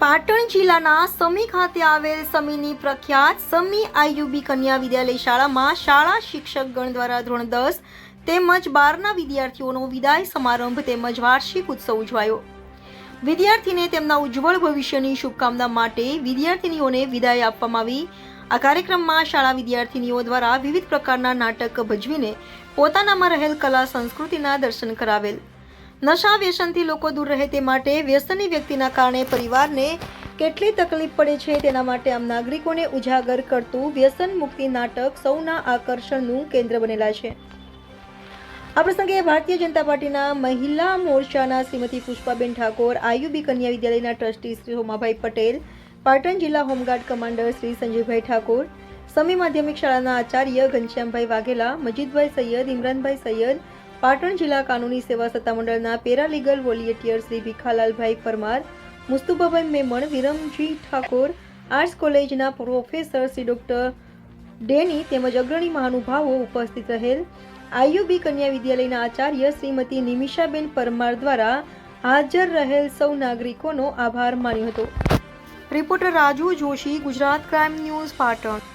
પાટણ જિલ્લાના સમી ખાતે આવેલ સમીની પ્રખ્યાત સમી આઈયુબી કન્યા વિદ્યાલય શાળામાં શાળા શિક્ષકગણ દ્વારા ધોરણ દસ તેમજ બારના વિદ્યાર્થીઓનો વિદાય સમારંભ તેમજ વાર્ષિક ઉત્સવ ઉજવાયો. વિદ્યાર્થીને તેમના ઉજ્જવળ ભવિષ્યની શુભકામના માટે વિદ્યાર્થીનીઓને વિદાય આપવામાં આવી. આ કાર્યક્રમમાં શાળા વિદ્યાર્થીનીઓ દ્વારા વિવિધ પ્રકારના નાટક ભજવીને પોતાનામાં રહેલ કલા સંસ્કૃતિના દર્શન કરાવેલ. નશા વ્યસનથી લોકો દૂર રહે તે માટે વ્યસની વ્યક્તિના કારણે પરિવારને કેટલી તકલીફ પડે છે તેના માટે આમ નાગરિકોને ઉજાગર કરતું વ્યસન મુક્તિ નાટક સૌના આકર્ષણનું કેન્દ્ર બનેલા છે. આ પ્રસંગે ભારતીય જનતા પાર્ટીના મહિલા મોરચાના શ્રીમતી પુષ્પાબેન ઠાકોર આયુબી કન્યા વિદ્યાલયના ટ્રસ્ટી શ્રી હોમાભાઈ પટેલ, પાટણ જિલ્લા home guard commander Shri Sanjaybhai Thakor, Sami માધ્યમિક શાળાના આચાર્ય ઘનશ્યામભાઈ વાઘેલા, મજીદભાઈ સૈયદ, ઇમરાનભાઈ સૈયદ પાટણ જિલ્લા કાનૂની સેવા સત્તામંડળના paralegal volunteer Shri Bhikhalalbhai Parmar Mustubhabhai Memon, Viramji Thakor, arts કોલેજના પ્રોફેસર શ્રી ડોક્ટર ડેની તેમજ અગ્રણી મહાનુભાવો ઉપસ્થિત રહેલ. આઈયુબી કન્યા વિદ્યાલયના આચાર્ય શ્રીમતી નિમિષાબેન પરમાર દ્વારા હાજર રહેલ સૌ નાગરિકોનો આભાર માન્યો હતો. Reporter Raju Joshi, Gujarat crime news, Patan.